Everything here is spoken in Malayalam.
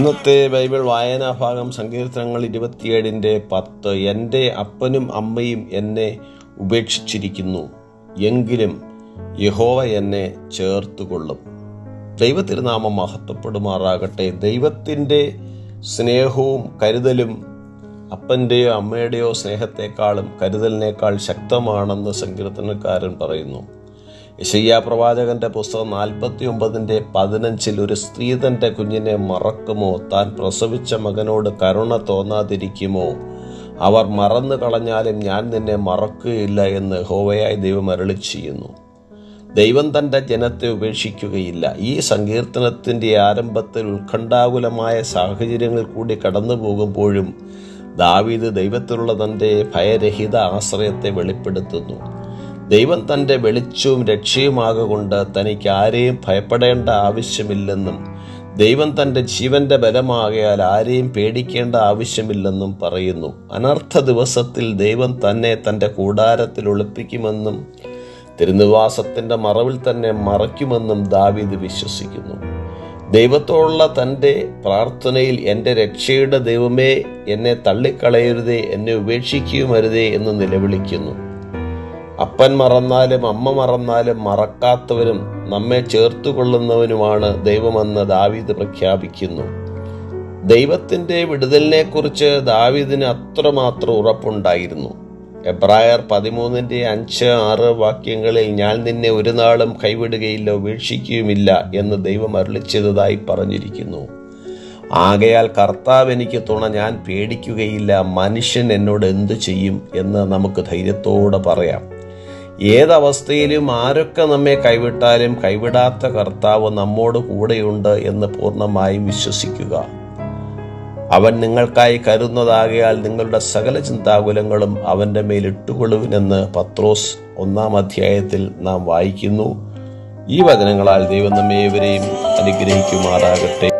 ഇന്നത്തെ ബൈബിൾ വായനാ ഭാഗം സങ്കീർത്തനങ്ങൾ ഇരുപത്തിയേഴിന്റെ പത്ത്. എന്റെ അപ്പനും അമ്മയും എന്നെ ഉപേക്ഷിച്ചിരിക്കുന്നു. എങ്കിലും യഹോവ എന്നെ ചേർത്തുകൊള്ളും. ദൈവത്തിരുനാമം മഹത്വപ്പെടുമാറാകട്ടെ. ദൈവത്തിന്റെ സ്നേഹവും കരുതലും അപ്പന്റെയോ അമ്മയുടെയോ സ്നേഹത്തെക്കാളും കരുതലിനേക്കാൾ ശക്തമാണെന്ന് സങ്കീർത്തനക്കാരൻ പറയുന്നു. യശയ്യ പ്രവാചകന്റെ പുസ്തകം നാൽപ്പത്തി ഒമ്പതിന്റെ പതിനഞ്ചിൽ ഒരു സ്ത്രീ തന്റെ കുഞ്ഞിനെ മറക്കുമോ? താൻ പ്രസവിച്ച മകനോട് കരുണ തോന്നാതിരിക്കുമോ? അവർ മറന്നു കളഞ്ഞാലും ഞാൻ നിന്നെ മറക്കുകയില്ല എന്ന് ഹോവയായി ദൈവം അരളി ചെയ്യുന്നു. ദൈവം തന്റെ ജനത്തെ ഉപേക്ഷിക്കുകയില്ല. ഈ സങ്കീർത്തനത്തിന്റെ ആരംഭത്തിൽ ഉത്കണ്ഠാകുലമായ സാഹചര്യങ്ങൾ കൂടി കടന്നു പോകുമ്പോഴും ദാവീദ് ദൈവത്തിലുള്ള തന്റെ ഭയരഹിത ആശ്രയത്തെ വെളിപ്പെടുത്തുന്നു. ദൈവം തന്റെ വെളിച്ചവും രക്ഷയുമാകൊണ്ട് തനിക്ക് ആരെയും ഭയപ്പെടേണ്ട ആവശ്യമില്ലെന്നും ദൈവം തന്റെ ജീവന്റെ ബലമാകയാൽ ആരെയും പേടിക്കേണ്ട ആവശ്യമില്ലെന്നും പറയുന്നു. അനർത്ഥ ദിവസത്തിൽ ദൈവം തന്നെ തന്റെ കൂടാരത്തിൽ ഒളിപ്പിക്കുമെന്നും തിരുനിവാസത്തിന്റെ മറവിൽ തന്നെ മറയ്ക്കുമെന്നും ദാവീദ് വിശ്വസിക്കുന്നു. ദൈവത്തോടുള്ള തന്റെ പ്രാർത്ഥനയിൽ എന്റെ രക്ഷയുടെ ദൈവമേ എന്നെ തള്ളിക്കളയരുതേ എന്നെ ഉപേക്ഷിക്കുകയുമരുതേ എന്ന് നിലവിളിക്കുന്നു. അപ്പൻ മറന്നാലും അമ്മ മറന്നാലും മറക്കാത്തവരും നമ്മെ ചേർത്തുകൊള്ളുന്നവനുമാണ് ദൈവമെന്ന് ദാവീദ് പ്രഖ്യാപിക്കുന്നു. ദൈവത്തിന്റെ വിടുതലിനെക്കുറിച്ച് ദാവീദിന് അത്രമാത്രം ഉറപ്പുണ്ടായിരുന്നു. എബ്രായർ പതിമൂന്നിന്റെ അഞ്ച് ആറ് വാക്യങ്ങളിൽ ഞാൻ നിന്നെ ഒരു നാളും കൈവിടുകയില്ല ഉപേക്ഷിക്കുകയുമില്ല എന്ന് ദൈവം അരുളിച്ചതായി പറഞ്ഞിരിക്കുന്നു. ആകയാൽ കർത്താവ് എനിക്ക് തുണ ഞാൻ പേടിക്കുകയില്ല മനുഷ്യൻ എന്നോട് എന്തു ചെയ്യും എന്ന് നമുക്ക് ധൈര്യത്തോടെ പറയാം. ഏതവസ്ഥയിലും ആരൊക്കെ നമ്മെ കൈവിട്ടാലും കൈവിടാത്ത കർത്താവ് നമ്മോട് കൂടെയുണ്ട് എന്ന് പൂർണമായും വിശ്വസിക്കുക. അവൻ നിങ്ങൾക്കായി കരുതുന്നതാകയാൽ നിങ്ങളുടെ സകല ചിന്താകുലങ്ങളും അവന്റെ മേൽ ഇട്ടുകൊള്ളുവിനെന്ന് പത്രോസ് ഒന്നാം അധ്യായത്തിൽ നാം വായിക്കുന്നു. ഈ വചനങ്ങളാൽ ദൈവം നമ്മേവരെയും അനുഗ്രഹിക്കുമാറാകട്ടെ.